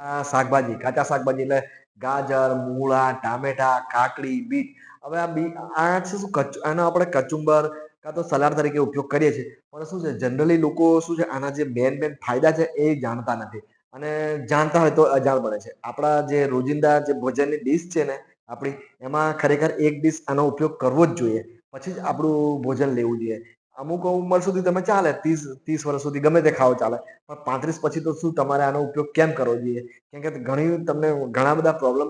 શાકભાજી, કાચા શાકભાજી એટલે ગાજર, મૂળા, ટામેટા, કાકડી, બીટ. હવે આ બી, આ છે શું કચ, આનો આપણે કચુંબર કાં તો સલાડ તરીકે ઉપયોગ કરીએ છીએ. પણ શું છે, જનરલી લોકો શું છે, આના જે મેન મેન ફાયદા છે એ જાણતા નથી. અને જાણતા હોય તો અજાણ બને છે. આપણા જે રોજિંદા જે ભોજનની ડીશ છે ને આપણી, એમાં ખરેખર એક ડીશ આનો ઉપયોગ કરવો જ જોઈએ. પછી જ આપણું ભોજન લેવું જોઈએ. અમુક ઉંમર સુધી તમે ચાલે, ત્રીસ ત્રીસ વર્ષ સુધી ગમે તે ખાઓ ચાલે. પણ પાંત્રીસ પછી તો શું તમારે આનો ઉપયોગ કેમ કરવો જોઈએ? કેમ કે ઘણી તમને, ઘણા બધા પ્રોબ્લેમ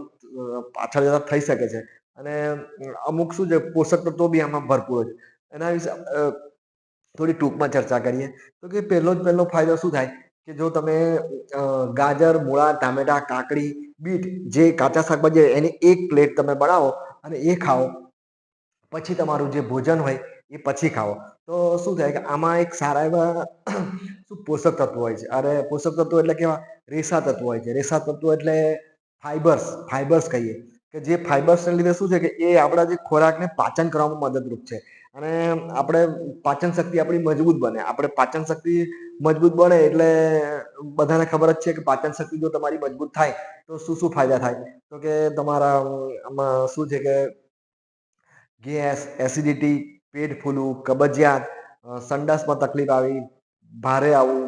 પાછળ જતા થઈ શકે છે. અને અમુક શું છે, પોષક તત્વો બી આમાં ભરપૂર છે. એના વિશે થોડી ટૂંકમાં ચર્ચા કરીએ. તો કે પહેલો જ પહેલો ફાયદો શું થાય? કે જો તમે ગાજર, મૂળા, ટામેટા, કાકડી, બીટ, જે કાચા શાકભાજી એની એક પ્લેટ તમે બનાવો અને એ ખાઓ. પછી તમારું જે ભોજન હોય, એ પછી ખાઓ. તો શું થાય કે આમાં એક સારા એવા શું પોષક તત્વો હોય છે? અરે, પોષક તત્વો એટલે કેવા? રેસા તત્વો હોય છે. રેસા તત્વો એટલે ફાઇબર્સ ફાઇબર્સ કહીએ. કે જે ફાઇબર્સને લીધે શું છે કે એ આપણા જે ખોરાકને પાચન કરવામાં મદદરૂપ છે. અને આપણે પાચન શક્તિ આપણી મજબૂત બને. આપણે પાચન શક્તિ મજબૂત બને એટલે બધાને ખબર જ છે કે પાચન શક્તિ જો તમારી મજબૂત થાય, તો શું શું ફાયદા થાય? તો કે તમારા, આમાં શું છે કે ગેસ, એસિડિટી પેટ ફૂલવું કબજિયાત સંડાસમાં તકલીફ આવી, ભારે આવવું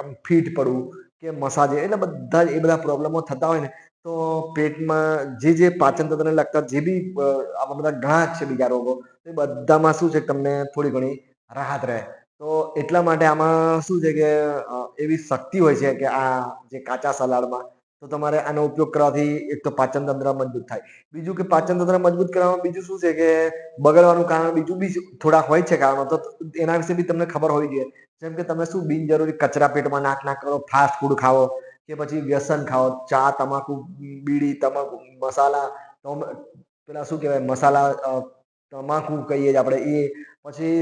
આમ ફીટ પડવું કે મસાજે, એટલે બધા એ બધા પ્રોબ્લેમો થતા હોય ને, તો પેટમાં જે જે પાચન તંત્રને લગતા જે બી આવા બધા ઘણા છે બીજા રોગો, એ બધામાં શું છે તમને થોડી ઘણી રાહત રહે. તો એટલા માટે આમાં શું છે કે એવી શક્તિ હોય છે કે આ જે કાચા સલાડમાં તો તમારે આનો ઉપયોગ કરવાથી એક તો પાચન તંત્ર મજબૂત થાય. બીજું કે પાચન તંત્ર મજબૂત કરવામાં બીજું શું છે કે બગડવાનું કારણ બીજું બી થોડા હોય છે કારણો, તો એના વિશે બી તમને ખબર હોવી જોઈએ. જેમ કે તમે શું બિનજરૂરી કચરા પેટમાં નાક નાક કરો ફાસ્ટ ફૂડ ખાઓ, કે પછી વ્યસન ખાઓ, ચા, તમાકુ, બીડી, તમાકુ, મસાલા પેલા શું કહેવાય, મસાલા તમાકુ કહીએ આપણે એ, પછી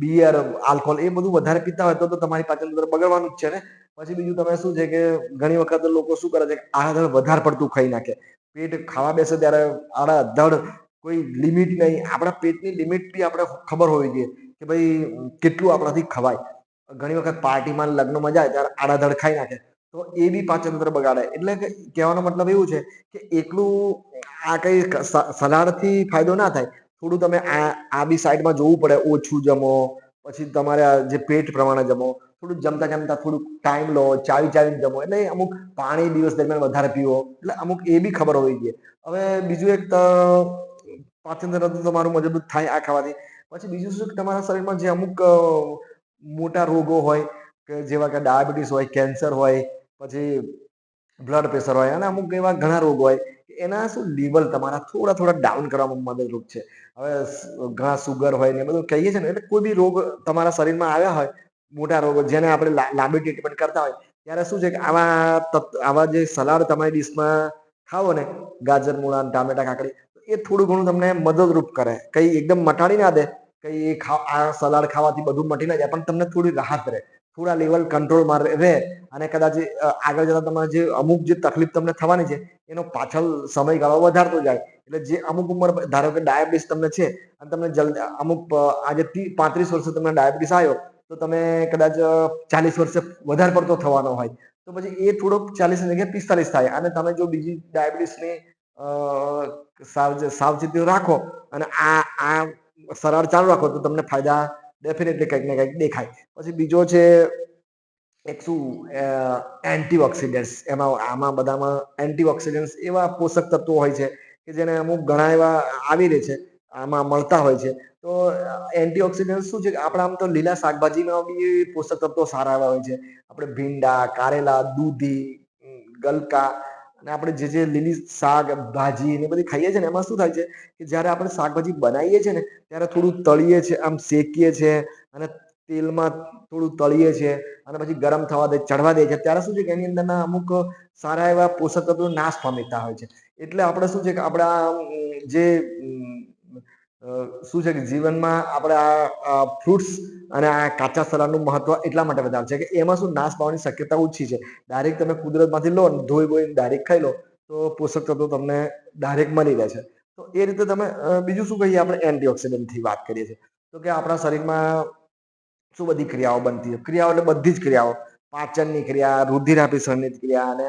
બિયર આલ્કોહોલ એ બધું વધારે પીતા હોય તો તમારી પાચન તંત્ર બગડવાનું જ છે ને? પછી બીજું તમે શું છે કે ઘણી વખત લોકો શું કરે છે આહાર વધારે પડતું ખાઈ નાખે. પેટ ખાવા બેસે ત્યારે આડા ધડ કોઈ લિમિટ નહીં. આપણા પેટની લિમિટ બી આપણે ખબર હોવી જોઈએ કે ભાઈ કેટલું આપણાથી ખવાય. ઘણી વખત પાર્ટીમાં લગ્નમાં જાય ત્યારે આડા ધડ ખાઈ નાખે. તો એ બી પાચનતંત્ર બગાડે. એટલે કહેવાનો મતલબ એવું છે કે એકલું આ કઈ સલાડથી ફાયદો ના થાય. થોડું તમે આ આ બી સાઈડમાં જોવું પડે, ઓછું જમો, પછી તમારે જે પેટ પ્રમાણે જમો, થોડું જમતા જમતા થોડુંક ટાઈમ લો, ચાવી ચાવીને જમો, એટલે અમુક પાણી દિવસ દરમિયાન વધારે પીવો, એટલે અમુક એ બી ખબર હોવી જોઈએ. હવે બીજું એક પાચનતંત્ર તમારું મજબૂત થાય આ ખાવાથી. પછી બીજું શું કે તમારા શરીરમાં જે અમુક મોટા રોગો હોય, કે જેવા કે ડાયાબિટીસ હોય, કેન્સર હોય, પછી બ્લડ પ્રેશર હોય, અને અમુક એવા ઘણા રોગો હોય એના શું લેવલ તમારા થોડા થોડા ડાઉન કરવામાં મદદરૂપ છે. હવે ઘણા સુગર હોય ને બધું કહીએ છીએ ને, એટલે કોઈ બી રોગ તમારા શરીરમાં આવ્યા હોય, મોટા રોગો, જેને આપણે લાંબી ટ્રીટમેન્ટ કરતા હોય, ત્યારે શું છે કે આવા આવા જે સલાડ તમારી ડીશમાં ખાવો ને, ગાજર, મૂળા ટામેટા, કાકડી એ થોડું ઘણું તમને મદદરૂપ કરે. કઈ એકદમ મટાડી ના દે, કઈ આ સલાડ ખાવાથી બધું મટી ના જાય, પણ તમને થોડી રાહત રહે, થોડા લેવલ કંટ્રોલમાં રહે, અને કદાચ આગળ જતા તમારે જે અમુક જે તકલીફ તમને થવાની છે, એનો પાછળ સમયગાળો વધારતો જાય. એટલે જે અમુક ઉંમર ધારો કે ડાયાબિટીસ તમને છે, અને તમને જલ્દી અમુક આજે પાંત્રીસ વર્ષે તમને ડાયાબિટીસ આવ્યો, તો તમે કદાચ ચાલીસ વર્ષે વધારે પડતો થવાનો હોય. તો પછી એ થોડોક ચાલીસ જગ્યાએ પિસ્તાલીસ થાય. અને તમે જો બીજી ડાયાબિટીસની સાવચેતી રાખો, અને આ આ સરળ ચાલુ રાખો, તો તમને ફાયદા ડેફિનેટલી કંઈક ને કંઈક દેખાય. પછી બીજો છે, એક શું એન્ટીઓક્સિડન્ટ્સ. એમાં, આમાં બધામાં એન્ટીઓક્સિડન્ટ્સ એવા પોષક તત્વો હોય છે કે જેને અમુક ઘણા એવા આવી રહે છે, આમાં મળતા હોય છે. તો એન્ટીઓક્સિડન્ટ શું છે આપણા આમ તો લીલા શાકભાજીમાં બી પોષક તત્વો સારા એવા હોય છે. આપણે ભીંડા, કારેલા, દૂધી ગલકા અને આપણે જે જે લીલી શાક, ભાજી ને બધી ખાઈએ છીએ ને, એમાં શું થાય છે કે જ્યારે આપણે શાકભાજી બનાવીએ છીએ ને, ત્યારે થોડું તળીએ છીએ આમ શેકીએ છીએ અને તેલમાં થોડું તળીએ છીએ અને પછી ગરમ થવા દે ચડવા દે છે, ત્યારે શું છે કે એની અંદરના અમુક સારા એવા પોષક તત્વો નાશ પામીતા હોય છે. એટલે આપણે શું છે કે આપણા જે શું છે કે જીવનમાં આપણે આ ફ્રૂટ્સ અને આ કાચા સલાડનું મહત્વ એટલા માટે વધારે છે કે એમાં શું નાશ પાવાની શક્યતા ઓછી છે. ડાયરેક્ટ તમે કુદરતમાંથી લો અને ધોઈ બોઈને ડાયરેક્ટ ખાઈ લો, તો પોષક તત્વો તમને ડાયરેક્ટ મળી રહે છે. તો એ રીતે તમે બીજું શું કહીએ આપણે? એન્ટીઓક્સિડન્ટથી વાત કરીએ છીએ. તો કે આપણા શરીરમાં શું બધી ક્રિયાઓ બનતી હોય? ક્રિયાઓ એટલે બધી જ ક્રિયાઓ. પાચનની ક્રિયા, રુધિરાભિસરણની ક્રિયા અને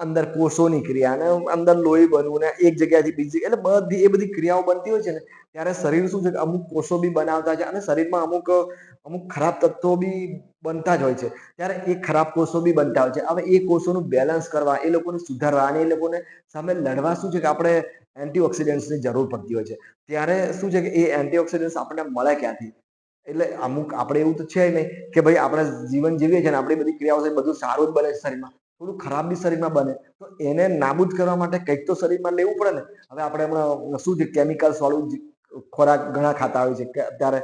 અંદર કોષોની ક્રિયા અને અંદર લોહી બનવું ને એક જગ્યાએથી બીજી એટલે બધી એ બધી ક્રિયાઓ બનતી હોય છે ને, ત્યારે શરીર શું છે અમુક કોષો બી બનાવતા છે અને શરીરમાં અમુક અમુક ખરાબ તત્વો બી બનતા જ હોય છે. ત્યારે એ ખરાબ કોષો બી બનતા હોય છે. હવે એ કોષોનું બેલેન્સ કરવા, એ લોકોને સુધારવા અને એ લોકોને સામે લડવા શું છે કે આપણે એન્ટીઓક્સિડન્ટ્સની જરૂર પડતી હોય છે. ત્યારે શું છે કે એ એન્ટીઓક્સિડન્ટ્સ આપણને મળે ક્યાંથી? એટલે અમુક આપણે એવું તો છે નહીં કે ભાઈ આપણે જીવન જીવીએ છીએ ને, આપણી બધી ક્રિયાઓ છે બધું સારું જ બને છે શરીરમાં. થોડું ખરાબ બી શરીરમાં બને. તો એને નાબૂદ કરવા માટે કંઈક તો શરીરમાં લેવું પડે ને. હવે આપણે હમણાં શું છે કેમિકલ્સ વાળું ખોરાક ઘણા ખાતા હોય છે. કે અત્યારે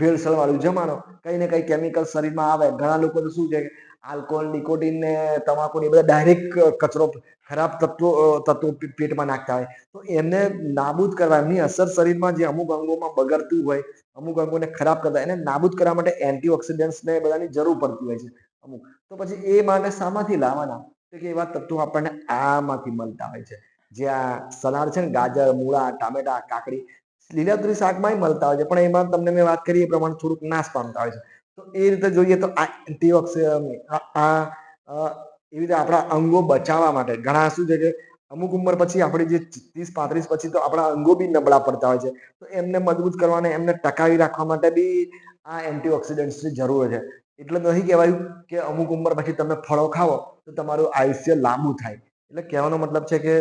ભેળસેળ વાળું જમાનો, કઈ ને કઈ કેમિકલ શરીરમાં આવે. ઘણા લોકો શું છે આલ્કોહોલ નિકોટીન ને તમાકુ ને બધા ડાયરેક્ટ કચરો, ખરાબ તત્વો તત્વો પેટમાં નાખતા હોય. તો એને નાબૂદ કરવા, એમની અસર શરીરમાં જે અમુક અંગોમાં બગડતું હોય, અમુક અંગોને ખરાબ કરતા એને નાબૂદ કરવા માટે એન્ટીઓક્સિડન્ટ્સ ને બધાની જરૂર પડતી હોય છે. અમુક. તો પછી એ માટે શામાંથી લાવવાના? કે એવા તત્વો આપણને આમાંથી મળતા હોય છે. જે આ સલાડ છે ને, ગાજર, મૂળા, ટામેટા, કાકડી, લીલાતરી શાકમાં મળતા હોય છે. પણ એમાં તમને મેં વાત કરી, એ પ્રમાણે થોડુંક નાશ પામતા હોય છે. તો એ રીતે જોઈએ તો આ એન્ટીઓક્સિડન્ટ આ એવી રીતે આપણા અંગો બચાવવા માટે ઘણા શું છે કે અમુક ઉંમર પછી આપણી જે ત્રીસ, પાંત્રીસ પછી તો આપણા અંગો બી નબળા પડતા હોય છે. તો એમને મજબૂત કરવાને એમને ટકાવી રાખવા માટે બી આ એન્ટીઓક્સિડન્ટ્સની જરૂર છે. એટલે નહીં કહેવાયું કે અમુક ઉંમર પછી તમે ફળો ખાઓ, તો તમારું આયુષ્ય લાંબુ થાય. એટલે કહેવાનો મતલબ છે કે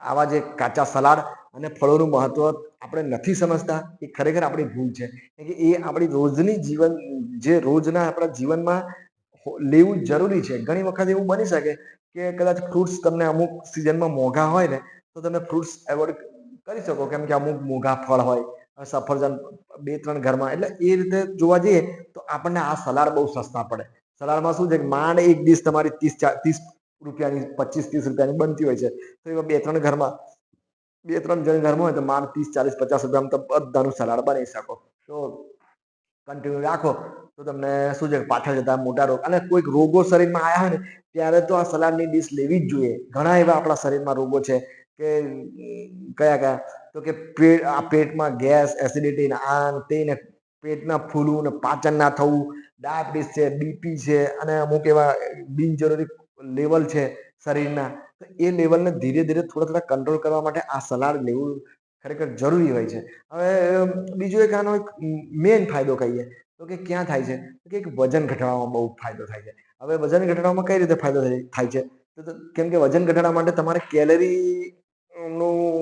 આવા જે કાચા સલાડ અને ફળોનું મહત્વ આપણે નથી સમજતા, એ ખરેખર આપણી ભૂલ છે. કે એ આપણી રોજની જીવન, જે રોજના આપણા જીવનમાં લેવું જરૂરી છે. ઘણી વખત એવું બની શકે કે કદાચ ફ્રૂટ્સ તમને અમુક સિઝનમાં મોંઘા હોય ને, તો તમે ફ્રૂટ્સ એવોર્ડ કરી શકો. કેમ કે અમુક મોંઘા ફળ હોય સફરજન બે ત્રણ ઘરમાં. એટલે એ રીતે જોવા જઈએ તો આપણને આ સલાડ બહુ સસ્તા પડે. સલાડમાં શું છે કે માંડ એક ડીશ તમારી ત્રીસ ત્રીસ રૂપિયાની, પચીસ, ત્રીસ રૂપિયાની બનતી હોય છે. તો એવા બે ત્રણ ઘરમાં, બે ત્રણ જણ ઘરમાં હોય તો માંડ ત્રીસ, ચાલીસ, પચાસ રૂપિયામાં તો બધાનું સલાડ બનાવી શકો. તો કન્ટિન્યુ રાખો. તો તમને શું છે પાછળ જતા મોટા રોગ, અને કોઈક રોગો શરીરમાં આવ્યા હોય ને, ત્યારે તો આ સલાડની ડીશ લેવી જ જોઈએ. ઘણા એવા આપણા શરીરમાં રોગો છે કે કયા કયા? તો કે પેટ, આ પેટમાં ગેસ એસિડિટી ને આ તે ને પેટના ફૂલવું ને પાચન ના થવું, ડાયાબિટીસ છે બીપી છે, અને અમુક એવા બિનજરૂરી લેવલ છે શરીરના, તો એ લેવલને ધીરે ધીરે થોડા થોડા કંટ્રોલ કરવા માટે આ સલાડ લેવું ખરેખર જરૂરી હોય છે. હવે બીજો એક આનો એક મેઇન ફાયદો કહીએ, તો કે ક્યાં થાય છે? કે એક વજન ઘટાડવામાં બહુ ફાયદો થાય છે. હવે વજન ઘટાડવામાં કઈ રીતે ફાયદો થાય છે? તો કેમ કે વજન ઘટાડવા માટે તમારે કેલરી નું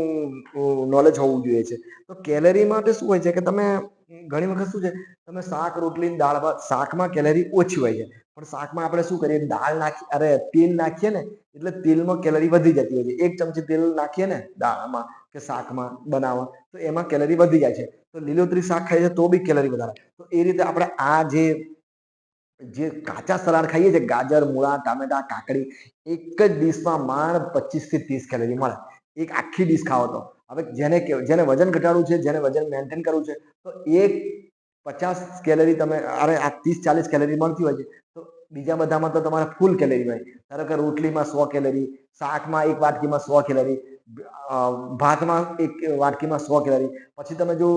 નોલેજ હોવું જોઈએ છે. તો કેલેરી માટે શું હોય છે કે તમે, ઘણી વખત શું છે, તમે શાક, રોટલી દાળ શાકમાં કેલેરી ઓછી હોય છે. પણ શાકમાં આપણે શું કરીએ, દાળ નાખી, અરે, તેલ નાખીએ ને, એટલે તેલમાં કેલરી વધી જતી હોય છે. એક ચમચી તેલ નાખીએ ને, દાળમાં કે શાકમાં બનાવવા, તો એમાં કેલરી વધી જાય છે. તો લીલોતરી શાક ખાઈએ તો બી કેલરી વધારે. તો એ રીતે આપણે આ જે જે કાચા સલાડ ખાઈએ છીએ ગાજર, મૂળા, ટામેટા, કાકડી, એક જ ડીશમાં માંડ પચીસથી ત્રીસ કેલરી મળે. એક આખી ડીશ ખાઓ તો. હવે જેને જેને વજન ઘટાડવું છે, જેને વજન મેન્ટેન કરવું છે, તો એક પચાસ કેલરી તમે, અરે આ ત્રીસ ચાલીસ કેલરી મળતી હોય છે, તો બીજા બધામાં તો તમારે ફૂલ કેલરી હોય. ધારો કે રોટલીમાં સો કેલરી શાકમાં એક વાટકીમાં સો કેલરી ભાતમાં એક વાટકીમાં સો કેલરી પછી તમે જો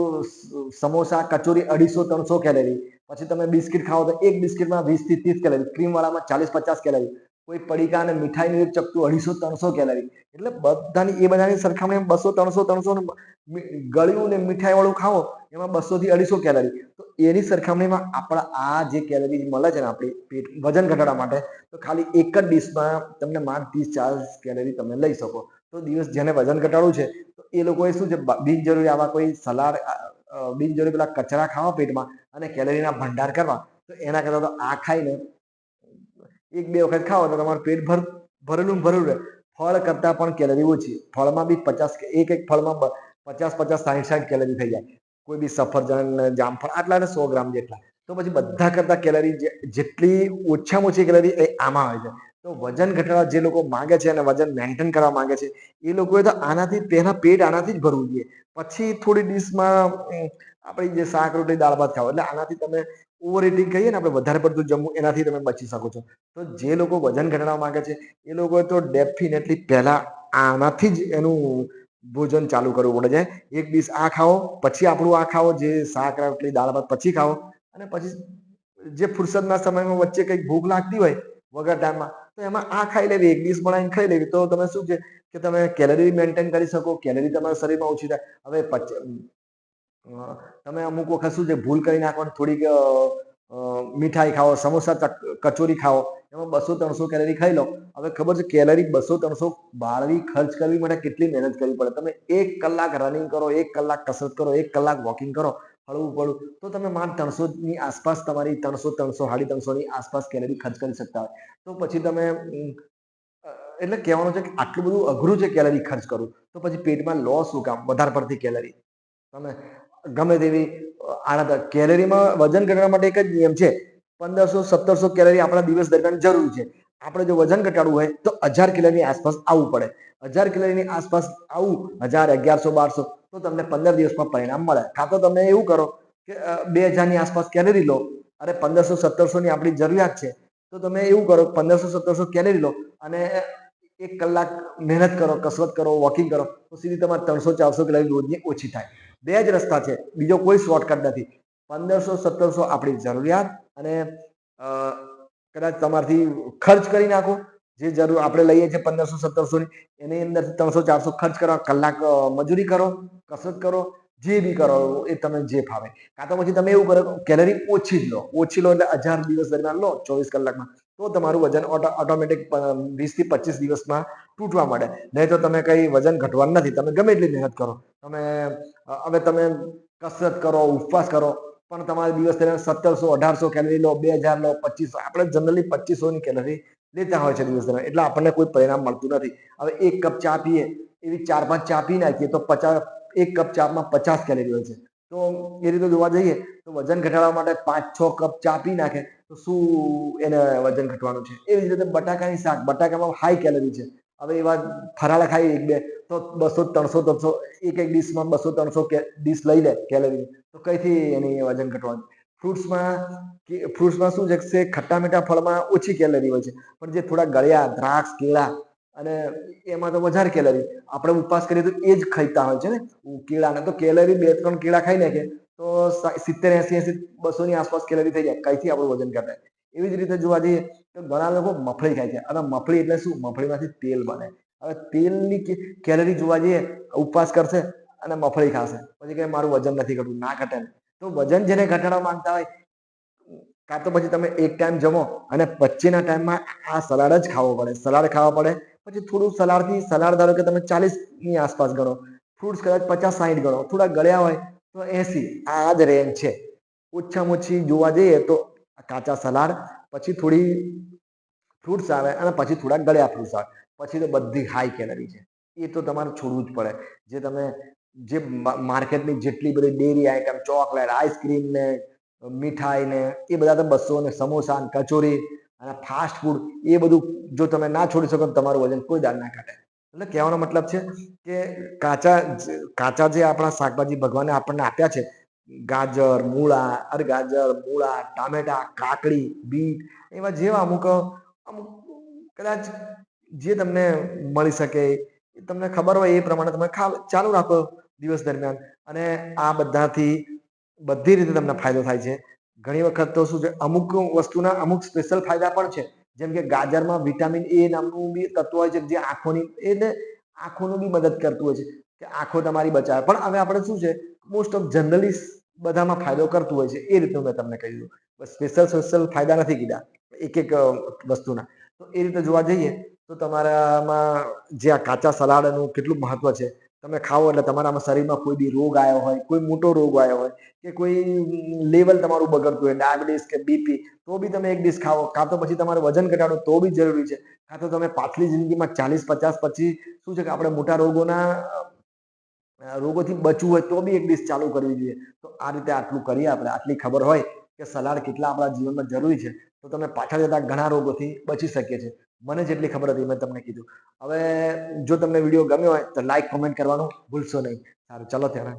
સમોસા, કચોરી અઢીસો, ત્રણસો કેલરી પછી તમે બિસ્કિટ ખાઓ તો એક બિસ્કિટમાં વીસથી ત્રીસ કેલરી ક્રીમ વાળામાં ચાલીસ પચાસ કેલરી કોઈ પડીકા અને મીઠાઈનું એક ચપટું અઢીસો, ત્રણસો કેલરી એટલે બધાની, એ બધાની સરખામણી બસો, ત્રણસો ત્રણસો ગળ્યું ને મીઠાઈ વાળું ખાઓ એમાં બસો થી અઢીસો કેલરી તો એની સરખામણીમાં આપણા આ જે કેલરી મળે છે ને આપણી પેટ, વજન ઘટાડવા માટે, તો ખાલી એક જ ડીશમાં તમને માંડ ત્રીસ, ચાલીસ કેલરી તમે લઈ શકો. તો દિવસ જેને વજન ઘટાડવું છે, તો એ લોકોએ શું છે બિનજરૂરી આવા કોઈ સલાડ બિનજરૂરી પેલા કચરા ખાવા પેટમાં અને કેલરીના ભંડાર કરવા. તો એના કરતાં તો આ ખાઈને એક બે વખત ખાઓ તો તમારું પેટ ભર, ભરેલું ભરેલું રહે. ફળ કરતાં પણ કેલરી ઓછી. ફળમાં બી પચાસ એક એક ફળમાં પચાસ પચાસ સાઠ સાઠ કેલરી થઈ જાય. કોઈ બી સફરજન જામફળ આટલા ને સો ગ્રામ જેટલા. તો પછી બધા કરતાં કેલરી જેટલી ઓછામાં ઓછી કેલરી એ આમાં આવે છે. તો વજન ઘટાડવા જે લોકો માંગે છે અને વજન મેન્ટેન કરવા માંગે છે, એ લોકોએ તો આનાથી પહેલા પેટ આનાથી જ ભરવું જોઈએ. પછી થોડી ડીશમાં આપણી જે શાક રોટલી, દાળ ભાત ખાવ એટલે આનાથી તમે ઓવર ઇટિંગ કહીએ ને, આપણે વધારે પડતું જમવું, એનાથી તમે બચી શકો છો. તો જે લોકો વજન ઘટાડવા માંગે છે, એ લોકોએ તો ડેફિનેટલી પહેલા આનાથી જ એનું ભોજન ચાલુ કરવું પડે છે. એક ડીશ આ ખાઓ, પછી આપણું આ ખાઓ, જે શાક, રોટલી, દાળ, ભાત, પછી ખાઓ. અને પછી જે ફુરસદના સમયમાં વચ્ચે કંઈક ભૂખ લાગતી હોય, વગર ટાઈમમાં, તો એમાં આ ખાઈ લેવી, એક ડીશ બનાવીને ખાઈ લેવી. તો તમે શું છે કે તમે કેલરી મેન્ટેન કરી શકો કેલરી તમારા શરીરમાં ઓછી થાય. હવે તમે અમુક વખત શું છે, ભૂલ કરી નાખવાની થોડીક મીઠાઈ ખાઓ, સમોસા કચોરી ખાઓ, એમાં બસો ત્રણસો કેલરી ખાઈ લો. હવે ખબર છે કેલરી બસો ત્રણસો બાળવી, ખર્ચ કરવી માટે કેટલી મહેનત કરવી પડે? તમે એક કલાક રનિંગ કરો, એક કલાક કસરત કરો, એક કલાક વોકિંગ કરો, હળવું પડવું, તો તમે માત્ર ત્રણસો ની આસપાસ તમારી ત્રણસો ત્રણસો, સાડી ત્રણસો ની આસપાસ કેલરી ખર્ચ કરી શકતા હોય. તો પછી તમે એટલે કહેવાનું છે કે આટલું બધું અઘરું છે કેલરી ખર્ચ કરવું, તો પછી પેટમાં લો શું કામ? વધારે પડતી કેલરી તમે ગમે તેવી આડત કેલેરીમાં વજન ઘટાડવા માટે એક જ નિયમ છે, પંદરસો, સત્તરસો કેલેરી આપણા દિવસ દરમિયાન જરૂરી છે. આપણે જો વજન ઘટાડવું હોય, તો હજાર કિલોની આસપાસ આવવું પડે. હજાર કિલોની આસપાસ આવું, હજાર, અગિયારસો, બારસો, તો તમને પંદર દિવસમાં પરિણામ મળે. કાં તો તમે એવું કરો કે બે હજારની આસપાસ કેલેરી લો. અરે, પંદરસો, સત્તરસોની આપણી જરૂરિયાત છે. તો તમે એવું કરો, પંદરસો, સત્તરસો કેલેરી લો અને એક કલાક મહેનત કરો, કસરત કરો, વોકિંગ કરો, તો સીધી તમારે ત્રણસો, ચારસો કેલેરી રોજની ઓછી થાય. બે જ રસ્તા છે. બીજો કોઈ શોર્ટકટ નથી. પંદરસો, સત્તરસો આપણી જરૂરિયાત અને કદાચ તમારથી ખર્ચ કરી નાખો. જે જરૂર આપણે લઈએ છીએ પંદરસો સત્તરસો ની એની અંદર ત્રણસો, ચારસો ખર્ચ કરો, કલાક મજૂરી કરો, કસરત કરો, જે બી કરો, એ તમે જે ફાવે. કાં તો પછી તમે એવું કરો કેલરી ઓછી જ લો. ઓછી લો એટલે હજાર દિવસ દરમિયાન લો, ચોવીસ કલાકમાં. તો તમારું વજન ઓટોમેટિક વીસથી પચીસ દિવસમાં તૂટવા માંડે. નહીં તો તમે કઈ વજન ઘટવાનું નથી. તમે ગમે એટલી મહેનત કરો. તમે હવે તમે કસરત કરો, ઉપવાસ કરો, પણ તમારે દિવસ દરમિયાન સત્તરસો, અઢારસો કેલરી લો, બે હજાર લો, પચીસો આપણે જનરલી પચીસોની કેલરી લેતા હોય છે દિવસ દરમિયાન. એટલે આપણને કોઈ પરિણામ મળતું નથી. હવે એક કપ ચા પીએ, એવી ચાર પાંચ ચા પી નાખીએ, તો પચાસ, એક કપ ચામાં પચાસ કેલરી હોય છે. તો એ રીતે જોવા જઈએ, તો વજન ઘટાડવા માટે પાંચ છ કપ ચા પી નાખે. તો શું એને વજન ઘટવાનું છે? એવી રીતે બટાકાની શાક, બટાકામાં હાઈ કેલરી છે. હવે એવા ફરાળા ખાઈ એક બે, તો બસો, ત્રણસો ત્રણસો, એક એક ડીશમાં બસો, ત્રણસો ડીશ લઈ લે કેલરી તો કઈથી એની વજન ઘટવાનું? ફ્રૂટ્સમાં ફ્રૂટ્સમાં શું છે ખટ્ટા મીઠા ફળમાં ઓછી કેલરી હોય છે. પણ જે થોડા ગળ્યા, દ્રાક્ષ, કેળા અને એમાં તો વધારે કેલરી આપણે ઉપવાસ કરીએ તો એ જ ખાઈતા હોય છે ને? કેળાને તો કેલરી બે, ત્રણ કેળા ખાઈ નાખે. તો સિત્તેર એસી એસી બસો ની આસપાસ કેલરી થઈ જાય, કઈથી આપણું વજન ઘટાય એવી જ રીતે જોવા જઈએ તો ઘણા લોકો મફળી ખાય છે. અને મફળી એટલે શું? મફળીમાંથી તેલ બને. હવે તેલની કેલરી જોવા જઈએ, ઉપવાસ કરશે અને મફળી ખાશે. પછી કે મારું વજન નથી ઘટતું, ના ઘટે તો વજન જેને ઘટાડવા માંગતા હોય, કાં તો પછી તમે એક ટાઈમ જમો અને વચ્ચેના ટાઈમમાં આ સલાડ જ ખાવો પડે. સલાડ ખાવા પડે. પછી થોડું સલાડથી સલાડ ધારો કે તમે ચાલીસની આસપાસ ગણો ફ્રૂટ્સ કદાચ પચાસ સાઠ ગણો થોડા ગળ્યા હોય તો એસી, આ જ રેન્જ છે. ઓછામાં ઓછી જોવા જઈએ તો કાચા સલાડ, પછી થોડી ફ્રૂટ્સ આવે અને પછી થોડા ગળ્યા ફ્રૂટ્સ આવે. પછી તો બધી હાઈ કેલરી છે. એ તો તમારે છોડવું જ પડે. જે તમે, જે માર્કેટની જેટલી બધી ડેરી આઈટમ ચોકલેટ આઈસ્ક્રીમ ને, મીઠાઈ ને, એ બધા તો બસો ને સમોસા ને કચોરી અને ફાસ્ટ ફૂડ એ બધું જો તમે ના છોડી શકો તમારું વજન કોઈ દાળ ના ઘટે. એટલે કહેવાનો મતલબ છે કે કાચા કાચા જે આપણા શાકભાજી ભગવાને આપણને આપ્યા છે, ગાજર, મૂળા, અરે ગાજર, મૂળા, ટામેટા, કાકડી, બીટ, એવા જેવા અમુક અમુક કદાચ જે તમને મળી શકે તમને ખબર હોય એ પ્રમાણે તમે ખાવ, ચાલુ રાખો દિવસ દરમિયાન. અને આ બધાથી બધી રીતે તમને ફાયદો થાય છે. ઘણી વખત તો શું છે, અમુક વસ્તુના અમુક સ્પેશિયલ ફાયદા પણ છે. જેમ કે ગાજરમાં વિટામિન એ નામનું બી તત્વ હોય છે જે આંખોની એટલે આંખોનું બી મદદ કરતું હોય છે કે આંખો તમારી બચાવે. પણ હવે આપણે શું છે મોસ્ટ ઓફ જનરલી બધામાં ફાયદો કરતું હોય છે. એ રીતનું મેં તમને કહી દીધું. સ્પેશિયલ સ્પેશિયલ ફાયદા નથી કીધા. એક એક વસ્તુના. તો એ રીતે જોવા જઈએ, તો તમારામાં જે આ કાચા સલાડનું કેટલું મહત્વ છે. તમે ખાઓ એટલે તમારામાં શરીરમાં કોઈ બી રોગ આવ્યો હોય, કોઈ મોટો રોગ આવ્યો હોય કે કોઈ લેવલ તમારું બગડતું હોય ડાયાબિટીસ કે બીપી, તો બી તમે એક ડીશ ખાઓ. કાં તો પછી તમારે વજન ઘટાડો, તો બી જરૂરી છે. કાં તો તમે પાછલી જિંદગીમાં ચાલીસ, પચાસ પછી શું છે કે આપણે મોટા રોગોના રોગોથી બચવું હોય તો બી એક ડીશ ચાલુ કરવી જોઈએ. તો આ રીતે આટલું કરીએ આપણે. આટલી ખબર હોય કે સલાડ કેટલા આપણા જીવનમાં જરૂરી છે, તો તમે પાછળ જતા ઘણા રોગોથી બચી શકીએ છીએ. મને જેટલી ખબર હતી મેં તમને કીધું. હવે જો તમને વીડિયો ગમ્યો હોય તો લાઈક કોમેન્ટ કરવાનું ભૂલશો નહીં. સારું, ચલો ત્યારે.